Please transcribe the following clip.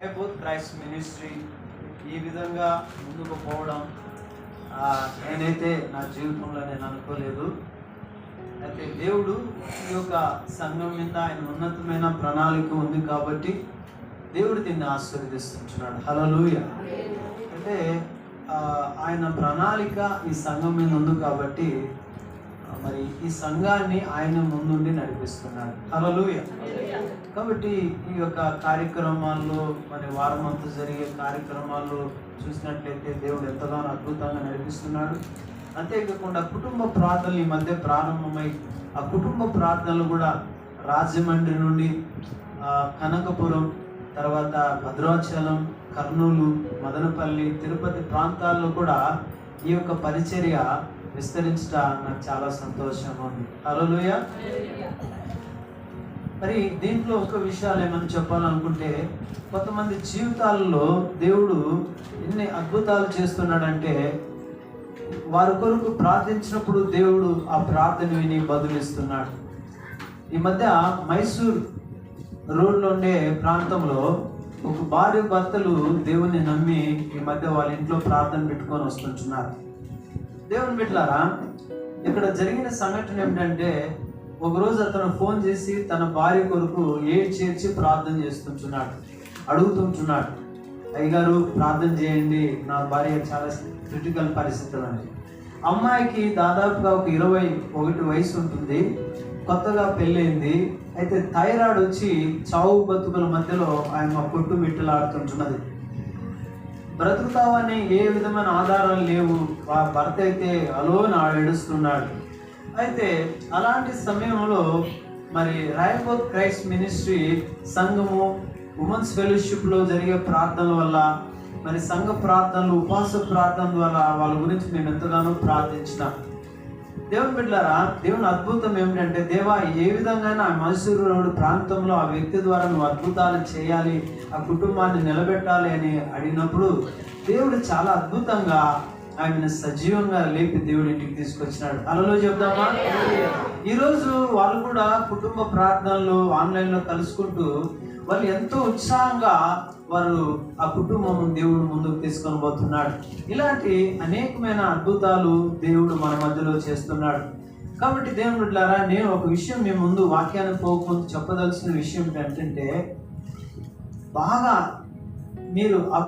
Both Christ ministry ఈ విధంగా ముందుకు పోవడం నేనైతే నా జీవితంలో నేను అనుకోలేదు. అయితే దేవుడు ఈ యొక్క సంఘం మీద ఆయన ఉన్నతమైన ప్రణాళిక ఉంది కాబట్టి దేవుడు దీన్ని ఆశీర్వదిస్తున్నాడు హలలుయ అంటే ఆయన ప్రణాళిక ఈ సంఘం మీద ఉంది కాబట్టి మరి ఈ సంఘాన్ని ఆయన ముందుండి నడిపిస్తున్నాడు. హలలుయ కాబట్టి ఈ యొక్క కార్యక్రమాల్లో మరి వారమంతా జరిగే కార్యక్రమాల్లో చూసినట్లయితే దేవుడు ఎంతగానో అద్భుతంగా నడిపిస్తున్నాడు. అంతేకాకుండా కుటుంబ ప్రార్థనలు ఈ మధ్య ప్రారంభమై ఆ కుటుంబ ప్రార్థనలు కూడా రాజమండ్రి నుండి కనకపురం తర్వాత భద్రాచలం కర్నూలు మదనపల్లి తిరుపతి ప్రాంతాల్లో కూడా ఈ యొక్క పరిచర్య విస్తరించట నాకు చాలా సంతోషంగా ఉంది. హలోలుయ మరి దీంట్లో ఒక విషయాలు ఏమైనా చెప్పాలనుకుంటే కొంతమంది జీవితాల్లో దేవుడు ఎన్ని అద్భుతాలు చేస్తున్నాడంటే వారి కొరకు ప్రార్థించినప్పుడు దేవుడు ఆ ప్రార్థన విని బదులిస్తున్నాడు. ఈ మధ్య మైసూర్ రోడ్లో ఉండే ప్రాంతంలో ఒక భార్య భర్తలు దేవుణ్ణి నమ్మి ఈ మధ్య వాళ్ళ ఇంట్లో ప్రార్థన పెట్టుకొని వస్తుంటున్నారు. దేవుని బిడ్డలారా ఇక్కడ జరిగిన సంఘటన ఏమిటంటే ఒకరోజు అతను ఫోన్ చేసి తన భార్య కొరకు ఏ చేర్చి ప్రార్థన చేస్తుంటున్నాడు అడుగుతుంటున్నాడు. అయ్యగారు ప్రార్థన చేయండి నా భార్య చాలా క్రిటికల్ పరిస్థితులు అని అమ్మాయికి దాదాపుగా ఒక ఇరవై ఒకటి వయసు ఉంటుంది కొత్తగా పెళ్ళైంది అయితే థైరాయిడ్ వచ్చి చావు బతుకుల మధ్యలో ఆయన కొట్టు మిట్టలాడుతుంటున్నది. బ్రతుకుతావని ఏ విధమైన ఆధారాలు లేవు ఆ భర్త అయితే అలోన్ ఏడుస్తున్నాడు. అయితే అలాంటి సమయంలో మరి రాయబోత్ క్రైస్ట్ మినిస్ట్రీ సంఘము ఉమెన్స్ ఫెలోషిప్లో జరిగే ప్రార్థనల వల్ల మరి సంఘ ప్రార్థనలు ఉపవాస ప్రార్థన ద్వారా వాళ్ళ గురించి మేము ఎంతగానో ప్రార్థించినాం. దేవుని బిడ్డారా దేవుని అద్భుతం ఏమిటంటే దేవా ఏ విధంగా ఆ మైసూరు రోడ్డు ప్రాంతంలో ఆ వ్యక్తి ద్వారా నువ్వు అద్భుతాలు చేయాలి ఆ కుటుంబాన్ని నిలబెట్టాలి అని అడిగినప్పుడు దేవుడు చాలా అద్భుతంగా ఆమెను సజీవంగా లేపి దేవుడి ఇంటికి తీసుకొచ్చినాడు. అలలో చెప్దామా? ఈరోజు వాళ్ళు కూడా కుటుంబ ప్రార్థనలు ఆన్లైన్లో కలుసుకుంటూ వాళ్ళు ఎంతో ఉత్సాహంగా వారు ఆ కుటుంబం దేవుడు ముందుకు తీసుకొని పోతున్నాడు. ఇలాంటి అనేకమైన అద్భుతాలు దేవుడు మన మధ్యలో చేస్తున్నాడు. కాబట్టి దేవుడు బిడ్డలారా నేను ఒక విషయం మీ ముందు వాక్యాన్ని పోకముందు చెప్పదలసిన విషయం ఏంటంటే బాగా మీరు ఆ